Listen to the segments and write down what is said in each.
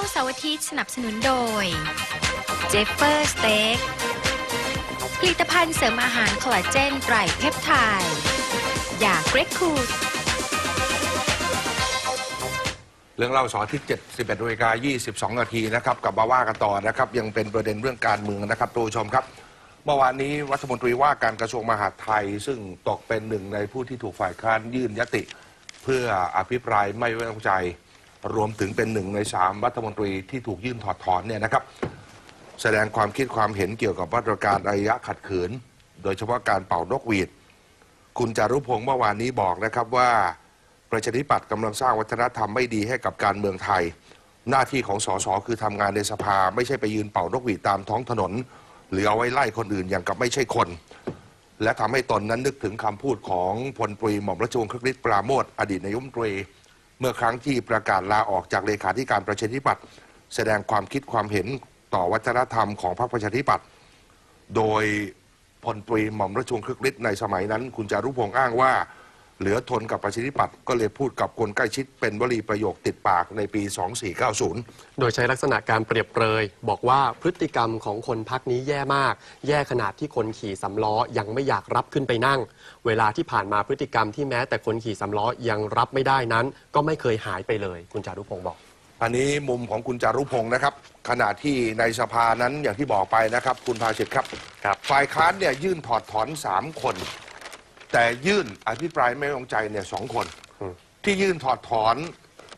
าเสาร์อาทิตย์สนับสนุนโดย เจฟเฟอร์สเต็กผลิตภัณฑ์เสริมอาหารคอลลาเจนไตรเพปไทด์ยาเกรกคูดเรื่องเล่าสอาทิตย์71นาฬิกา22 นาทีนะครับกลับมาว่ากันต่อนะครับ ยังเป็นประเด็นเรื่องการเมืองนะครับทุกชมครับ เมื่อวานนี้รัฐมนตรีว่าการกระทรวงมหาดไทย ซึ่งตกเป็นหนึ่งในผู้ที่ถูกฝ่ายค้านยื่นยติ เพื่ออภิปรายไม่ไว้วางใจ รวมถึงเป็นหนึ่งในสามรัฐมนตรีที่ถูกยื่นถอดถอนเนี่ยนะครับ แสดงความคิดความเห็นเกี่ยวกับมาตรการระยะขัดขืน โดยเฉพาะการเป่านกหวีด คุณจารุพงศ์เมื่อวานนี้บอกนะครับว่าประชาธิปัตย์กำลังสร้างวัฒนธรรมไม่ดีให้กับการเมืองไทย หน้าที่ของสสคือทำงานในสภา ไม่ใช่ไปยืนเป่านกหวีดตามท้องถนน หรือเอาไว้ไล่คนอื่นอย่างกับไม่ใช่คน และทำให้ตนนั้นนึกถึงคำพูดของพลตรีหม่อมราชวงศ์คึกฤทธิ์ปราโมทอดีตนายมตรี เมื่อครั้งที่ประกาศลาออกจากเลขาธิการประชาธิปัตย์แสดงความคิดความเห็นต่อวัฒนธรรมของพรรคประชาธิปัตย์โดยพลตรีหม่อมราชวงศ์คึกฤทธิ์ในสมัยนั้น คุณจารุพงษ์อ้างว่า เหลือทนกับประชาธิปัตย์ก็เลยพูดกับคนใกล้ชิดเป็นวลีประโยคติดปากในปี 2490 โดยใช้ลักษณะการเปรียบเปรยบอกว่าพฤติกรรมของคนพักนี้แย่มาก แย่ขนาดที่คนขี่สำล้อยังไม่อยากรับขึ้นไปนั่ง เวลาที่ผ่านมาพฤติกรรมที่แม้แต่คนขี่สำล้อยังรับไม่ได้นั้น ก็ไม่เคยหายไปเลย คุณจารุพงศ์บอกอันนี้มุมของคุณจารุพงศ์นะครับ ขณะที่ในสภานั้นอย่างที่บอกไปนะครับ คุณภาชิตครับครับฝ่ายค้านเนี่ยยื่นถอดถอนสามคน แต่ยื่นอภิปรายไม่ไว้วางใจเนี่ยสองคน ที่ยื่นถอดถอน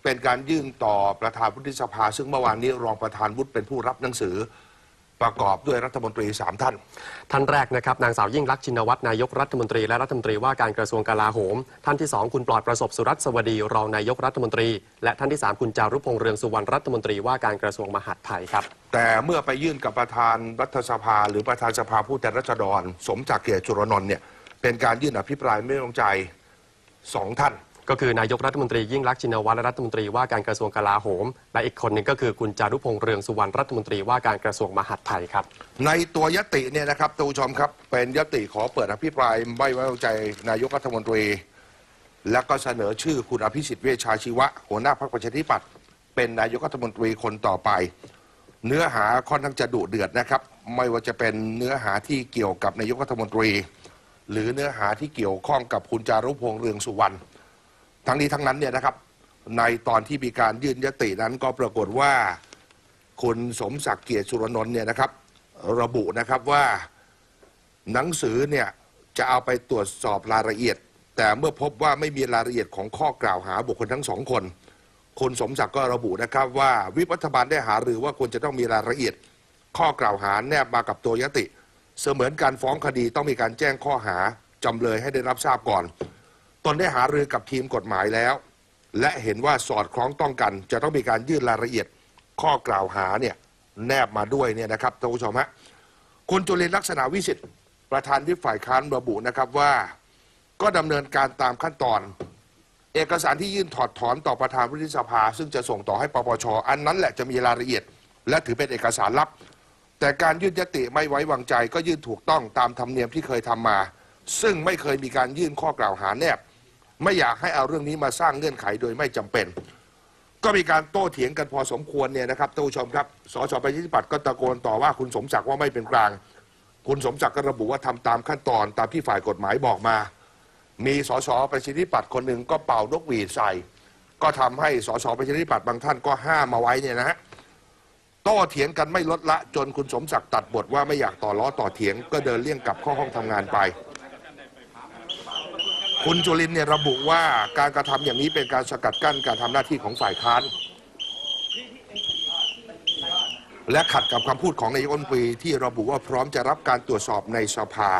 เป็นการยื่นต่อประธานวุฒิสภา ซึ่งเมื่อวานนี้รองประธานวุฒิเป็นผู้รับหนังสือ ประกอบด้วยรัฐมนตรีสามท่าน ท่านแรกนะครับนางสาวยิ่งลักษณ์ชินวัตรนายกรัฐมนตรีและรัฐมนตรีว่าการกระทรวงกลาโหม ท่านที่สองคุณปลอดประสบสุรัตน์สวัสดีรองนายกรัฐมนตรี และท่านที่สามคุณจารุพงษ์เรืองสุวรรณรัฐมนตรีว่าการกระทรวงมหาดไทยครับ แต่เมื่อไปยื่นกับประธานรัฐสภา หรือประธานสภาผู้แทนราษฎร สมจากรเกียรติจุรนนท์เนี่ย เป็นการยื่นอภิปรายไม่ไว้วางใจสองท่าน ก็คือนายกรัฐมนตรียิ่งลักษณ์ชินวัตรและรัฐมนตรีว่าการกระทรวงกลาโหม และอีกคนหนึ่งก็คือคุณจารุพงษ์เรืองสุวรรณรัฐมนตรีว่าการกระทรวงมหาดไทยครับ ในตัวยติเนี่ยนะครับท่านผู้ชมครับ เป็นยติขอเปิดอภิปรายไม่ไว้วางใจนายกรัฐมนตรี และก็เสนอชื่อคุณอภิสิทธิ์เวชชาชีวะ หัวหน้าพรรคประชาธิปัตย์เป็นนายกรัฐมนตรีคนต่อไป เนื้อหาค่อนข้างจะดุเดือดนะครับ ไม่ว่าจะเป็นเนื้อหาที่เกี่ยวกับนายกรัฐมนตรี หรือเนื้อหาที่เกี่ยวข้องกับคุณจารุพงษ์เรืองสุวรรณทั้งนี้ทั้งนั้นเนี่ยนะครับ ในตอนที่มีการยื่นยตินั้นก็ปรากฏว่าคุณสมศักดิ์เกียรติสุรนนท์เนี่ยนะครับ ระบุนะครับว่าหนังสือเนี่ยจะเอาไปตรวจสอบรายละเอียด แต่เมื่อพบว่าไม่มีรายละเอียดของข้อกล่าวหาบุคคลทั้งสองคนคุณสมศักดิ์ก็ระบุนะครับว่าวิปรัฐบาลได้หาหรือว่าควรจะต้องมีรายละเอียด ข้อกล่าวหาแนบมากับตัวยติ เสมือนการฟ้องคดีต้องมีการแจ้งข้อหาจำเลยให้ได้รับทราบก่อน ตนได้หารือกับทีมกฎหมายแล้ว และเห็นว่าสอดคล้องต้องกัน จะต้องมีการยื่นรายละเอียดข้อกล่าวหาเนี่ยแนบมาด้วยเนี่ยนะครับท่านผู้ชมฮะคุณจุลินลักษณะวิสิทธิ์ประธานวิปฝ่ายค้านระบุนะครับว่า ก็ดำเนินการตามขั้นตอน เอกสารที่ยื่นถอดถอนต่อประธานวุฒิสภา ซึ่งจะส่งต่อให้ปปชอันนั้นแหละจะมีรายละเอียด และถือเป็นเอกสารลับ แต่การยื่นยติไม่ไว้วางใจก็ยื่นถูกต้องตามธรรมเนียมที่เคยทำมา ซึ่งไม่เคยมีการยื่นข้อกล่าวหาแนบ ไม่อยากให้เอาเรื่องนี้มาสร้างเงื่อนไขโดยไม่จำเป็น ก็มีการโต้เถียงกันพอสมควรเนี่ยนะครับท่านผู้ชมครับสชประชาธิปัตย์ก็ตะโกนต่อว่าคุณสมศักดิ์ว่าไม่เป็นกลาง คุณสมศักดิ์ก็ระบุว่าทำตามขั้นตอนตามที่ฝ่ายกฎหมายบอกมา มีสสประชาธิปัตย์คนหนึ่งก็เป่านกหวีดใส่ ก็ทำให้สสประชาธิปัตย์บางท่านก็ห้ามมาไว้เนี่ยนะฮะ โต้เถียงกันไม่ลดละจนคุณสมศักดิ์ตัดบทว่าไม่อยากต่อล้อต่อเถียง ก็เดินเลี่ยงกลับเข้าห้องทำงานไป คุณจุลินเนี่ยระบุว่าการกระทำอย่างนี้เป็นการสกัดกั้นการทำหน้าที่ของฝ่ายค้าน และขัดกับคำพูดของนายกรัฐมนตรีที่ระบุว่าพร้อมจะรับการตรวจสอบในสภา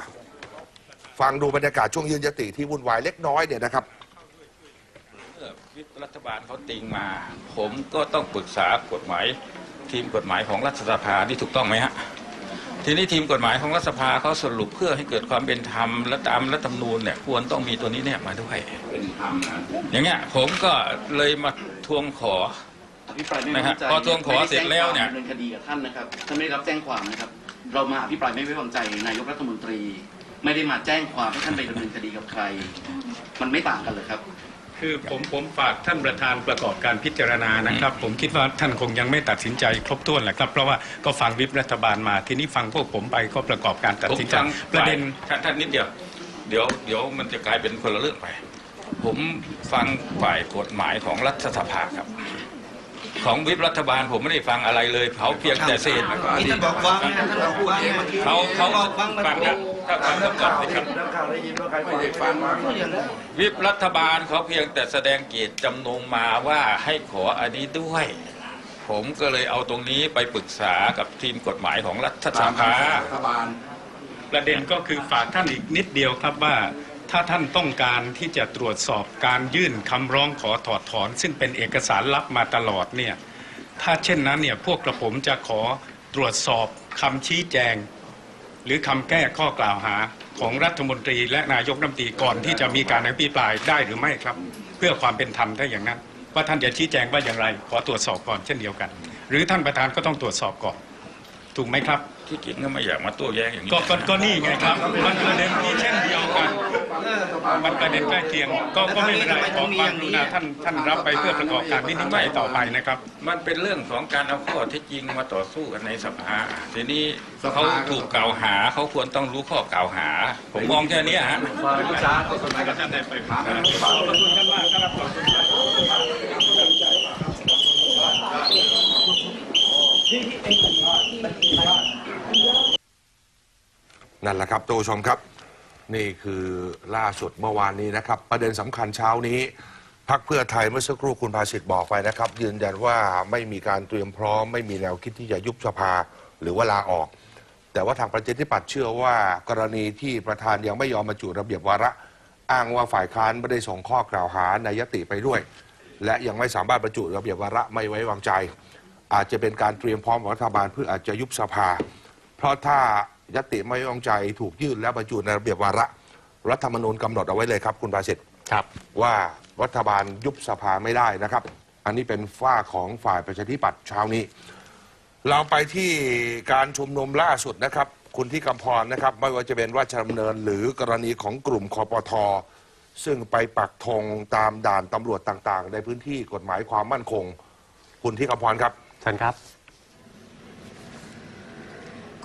ฟังดูบรรยากาศช่วงยืนยติที่วุ่นวายเล็กน้อยเนี่ยนะครับเมื่อวิรัฐบาลเขาติงมา ผมก็ต้องปรึกษากฎหมาย ทีมกฎหมายของรัฐสภานี่ถูกต้องไหมฮะทีนี้ทีมกฎหมายของรัฐสภาเขาสรุปเพื่อให้เกิดความเป็นธรรมและตามรัฐธรรมนูญเนี่ยควรต้องมีตัวนี้เนี่ยมาด้วยอย่างเงี้ยผมก็เลยมาทวงขออภิปรายไม่ไว้วางใจนะฮะพอทวงขอเสร็จแล้วเนี่ยไม่ได้แจ้งความดำเนินคดีกับท่านนะครับท่านไม่ได้รับแจ้งความนะครับ เรามาอภิปรายไม่ไว้วางใจนายกรัฐมนตรี ไม่ได้มาแจ้งความให้ท่านไปดำเนินคดีกับใคร มันไม่ต่างกันเลยครับ คือผมผมฝากท่านประธานประกอบการพิจารณานะครับ ผมคิดว่าท่านคงยังไม่ตัดสินใจครบถ้วนแหละครับ เพราะว่าก็ฟังวิปรัฐบาลมาทีนี้ฟังพวกผมไปก็ประกอบการตัดผมสินใจฟังประเด็นฝ่ายท่านท่านนิดเดียวเดี๋ยวเดี๋ยวมันจะกลายเป็นคนละเรื่องไป ผมฟังฝ่ายกฎหมายของรัฐสภาครับ ของวิปรัฐบาลผมไม่ได้ฟังอะไรเลยเขาเพียงแต่เศษนี่ท่านบอกฟังนะท่านบอกฟังเมื่อกี้เขาเขาบอกฟังมันฟังนะ ถ้าฟังก่อนนะครับนักข่าวได้ยินว่าใครไม่ได้ฟังวิปรัฐบาลเขาเพียงแต่แสดงเจตจำนงมาว่าให้ขออันนี้ด้วย ผมก็เลยเอาตรงนี้ไปปรึกษากับทีมกฎหมายของรัฐสภาประเด็นก็คือฝากท่านอีกนิดเดียวครับว่า ถ้าท่านต้องการที่จะตรวจสอบการยื่นคำร้องขอถอดถอน ซึ่งเป็นเอกสารลับมาตลอดเนี่ยถ้าเช่นนั้นเนี่ยพวกกระผมจะขอตรวจสอบคำชี้แจง หรือคำแก้ข้อกล่าวหาของรัฐมนตรีและนายกรัฐมนตรีก่อนที่จะมีการอภิปรายได้หรือไม่ครับ เพื่อความเป็นธรรมถ้าอย่างนั้น ว่าท่านจะชี้แจงว่าอย่างไร ขอตรวจสอบก่อนเช่นเดียวกัน หรือท่านประธานก็ต้องตรวจสอบก่อน ถูกไหมครับที่จริงก็ไม่อยากมาโต้แย้งอย่างนี้ก็ก็ก็นี่ไงครับมันประเด็นที่เช่นเดียวกัน มันประเด็นใกล้เคียงก็ก็ไม่เป็นไรขอความกรุณาท่านท่านรับไปเพื่อประกอบการวินิจฉัยต่อไปนะครับ มันเป็นเรื่องของการเอาข้อเท็จจริงมาต่อสู้กันในสภา ทีนี้เขาถูกกล่าวหาเขาควรต้องรู้ข้อกล่าวหา ผมมองแค่เนี้ยฮะท่านได้ไปขอบคุณท่านมากครับขอบคุณครับนั่นแหละครับตัวชมครับ นี่คือล่าสุดเมื่อวานนี้นะครับ ประเด็นสำคัญเช้านี้พักเพื่อไทยเมื่อสักครู่คุณภาสิทธิ์บอกไปนะครับ ยืนยันว่าไม่มีการเตรียมพร้อม ไม่มีแนวคิดที่จะยุบสภาหรือว่าลาออก แต่ว่าทางประชาธิปัตย์เชื่อว่ากรณีที่ประธานยังไม่ยอมบรรจุระเบียบวาระ อ้างว่าฝ่ายค้านไม่ได้ส่งข้อกล่าวหาในยติไปด้วย และยังไม่สามารถบรรจุระเบียบวาระไม่ไว้วางใจ อาจจะเป็นการเตรียมพร้อมของรัฐบาลเพื่ออาจจะยุบสภา เพราะถ้า ยติไม่ไว้วางใจถูกยื่นและบรรจุในระเบียบวาระ รัฐธรรมนูญกำหนดเอาไว้เลยครับ คุณภาสิทธิ์ครับว่ารัฐบาลยุบสภาไม่ได้นะครับ อันนี้เป็นฝ้าของฝ่ายประชาธิปัตย์เช้านี้ เราไปที่การชุมนุมล่าสุดนะครับ คุณที่กำพรนะครับ ไม่ว่าจะเป็นราชดำเนินหรือกรณีของกลุ่มคอปทซึ่งไปปักธงตามด่านตำรวจต่างๆ ในพื้นที่กฎหมายความมั่นคง คุณที่กำพรครับ เชิญครับ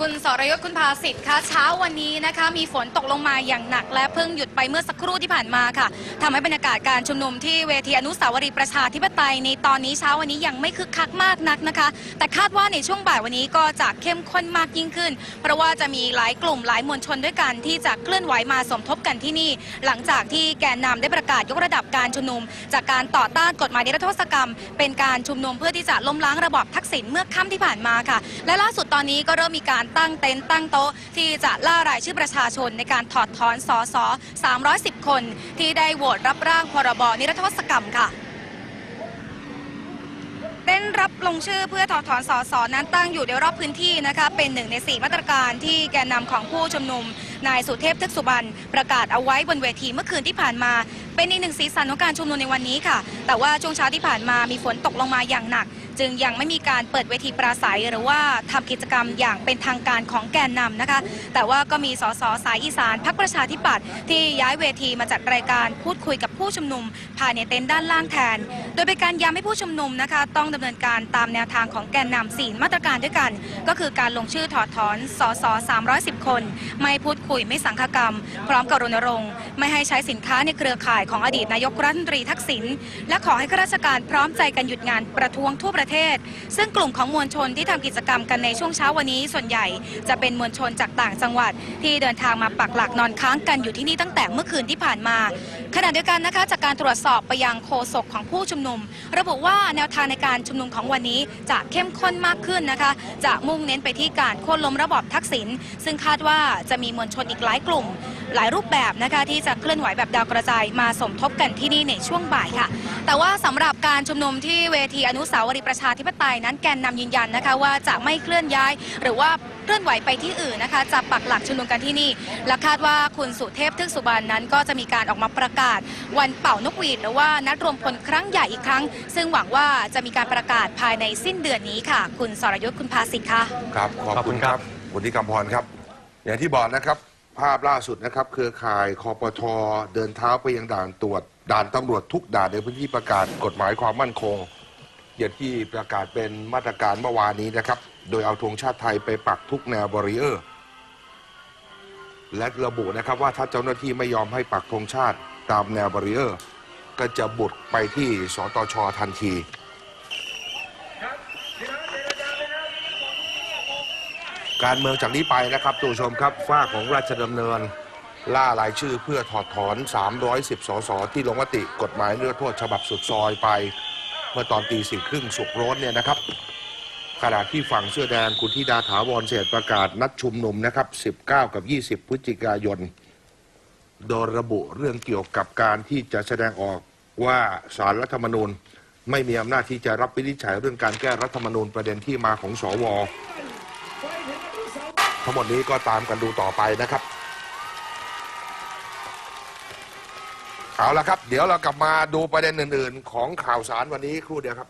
คุณสรยศคุณภาสิทธิ์คะเช้าวันนี้นะคะ มีฝนตกลงมาอย่างหนัก และเพิ่งหยุดไปเมื่อสักครู่ที่ผ่านมาค่ะทำให้บรรยากาศการชุมนุมที่เวทีอนุสาวรีย์ประชาธิปไตยในตอนนี้เช้าวันนี้ยังไม่คึกคักมากนักนะคะ แต่คาดว่าในช่วงบ่ายวันนี้ก็จะเข้มข้นมากยิ่งขึ้น เพราะว่าจะมีหลายกลุ่มหลายมวลชนด้วยกันที่จะเคลื่อนไหวมาสมทบกันที่นี่ หลังจากที่แกนนำได้ประกาศยกระดับการชุมนุม จากการต่อต้านกฎหมายนิรโทษกรรม เป็นการชุมนุมเพื่อที่จะล้มล้างระบอบทักษิณเมื่อค่ำที่ผ่านมาค่ะ และล่าสุดตอนนี้ก็เริ่มมีการตั้งเต็นท์ตั้งโต๊ะ ที่จะล่ารายชื่อประชาชนในการถอดถอนสอสอ310 คน ที่ได้โหวตรับร่างพรบนิรโทษกรรมค่ะเต้นรับลงชื่อเพื่อถอดถอนสสนั้นตั้งอยู่ในรอบพื้นที่นะคะเป็นหนึ่งในสี่มาตรการที่แกนนำของผู้ชุมนุมนายสุเทพทึกสุบรรณประกาศเอาไว้บนเวทีเมื่อคืนที่ผ่านมา เป็นอีกหนึ่งสีสันของการชุมนุมในวันนี้ค่ะ แต่ว่าช่วงเช้าที่ผ่านมามีฝนตกลงมาอย่างหนัก จึงยังไม่มีการเปิดเวทีปราศัย หรือว่าทำกิจกรรมอย่างเป็นทางการของแกนนำนะคะ แต่ว่าก็มีสสสายอีสานพักประชาธิปัตย์ที่ย้ายเวทีมาจัดรายการพูดคุยกับผู้ชุมนุมภายในเต็นท์ด้านล่างแทน โดยเป็นการย้ำให้ผู้ชุมนุมนะคะ ต้องดำเนินการตามแนวทางของแกนนำสีมาตรการด้วยกัน ก็คือการลงชื่อถอดถอนสส310 คน ไม่พูดคุยไม่สังฆกรรม พร้อมกับรณรงค์ไม่ให้ใช้สินค้าในเครือข่ายของอดีตนายกรัฐมนตรีทักษิณและขอให้ข้าราชการพร้อมใจกันหยุดงานประท้วงทั่วประเทศ ซึ่งกลุ่มของมวลชนที่ทำกิจกรรมกันในช่วงเช้าวันนี้ส่วนใหญ่จะเป็นมวลชนจากต่างจังหวัด ที่เดินทางมาปักหลักนอนค้างกันอยู่ที่นี่ตั้งแต่เมื่อคืนที่ผ่านมาขณะเดียวกันนะคะจากการตรวจสอบไปยังโฆษกของผู้ชุมนุม ระบุว่าแนวทางในการชุมนุมของวันนี้จะเข้มข้นมากขึ้นนะคะ จะมุ่งเน้นไปที่การโค่นล้มระบอบทักษิณซึ่งคาดว่าจะมีมวลชนอีกหลายกลุ่ม หลายรูปแบบนะคะที่จะเคลื่อนไหวแบบดาวกระจายมาสมทบกันที่นี่ในช่วงบ่ายค่ะ แต่ว่าสำหรับการชุมนุมที่เวทีอนุสาวรีย์ประชาธิปไตยนั้นแกนนำยืนยันนะคะว่าจะไม่เคลื่อนย้าย หรือว่าเคลื่อนไหวไปที่อื่นนะคะจะปักหลักชุมนุมกันที่นี่ และคาดว่าคุณสุเทพทึกสุบรรณนั้น ก็จะมีการออกมาประกาศ วันเป่านกหวีดหรือว่านัดรวมพลครั้งใหญ่อีกครั้ง ซึ่งหวังว่าจะมีการประกาศภายในสิ้นเดือนนี้ค่ะ คุณสรยุทธ์คุณภาสิทธิ์ค่ะ ครับ ขอบขอบคุคุณณคครัรับบคุณที่กำพรครับ อย่างที่บอกนะครับ ภาพล่าสุดนะครับ เครือข่ายคอปทเดินเท้าไปยังด่านตรวจ ด่านตำรวจทุกด่านในพื้นที่ประกาศกฎหมายความมั่นคงอย่างที่ประกาศเป็นมาตรการเมื่อวานนี้นะครับ โดยเอาธงชาติไทยไปปักทุกแนวบารีเออร์ และระบุนะครับว่าถ้าเจ้าหน้าที่ไม่ยอมให้ปักธงชาติตามแนวบารีเออร์ ก็จะบุดไปที่สตชทันที การเมืองจากนี้ไปนะครับตัวชมครับฝ้าของราชดำเนิน ล่ารายชื่อเพื่อถอดถอน 310 สส ที่ลงมติกฎหมายเนื้อโทษฉบับสุดซอยไปเมื่อตอนตีสี่ครึ่งสุกร์โร้นเนี่ยนะครับขณะที่ฝั่งเสื้อแดงคุณธิดาถาวรเศษประกาศนัดชุมนุมนะครับ 19 กับ 20 พฤศจิกายน โดยระบุเรื่องเกี่ยวกับการที่จะแสดงออกว่าสารรัฐธรรมนูญ ไม่มีอำนาจที่จะรับวินิจฉัยเรื่องการแก้รัฐธรรมนูญประเด็นที่มาของสว ทั้งหมดนี้ก็ตามกันดูต่อไปนะครับ เอาละครับ เดี๋ยวเรากลับมาดูประเด็นอื่น ๆ ของข่าวสารวันนี้ครู่เดียวครับ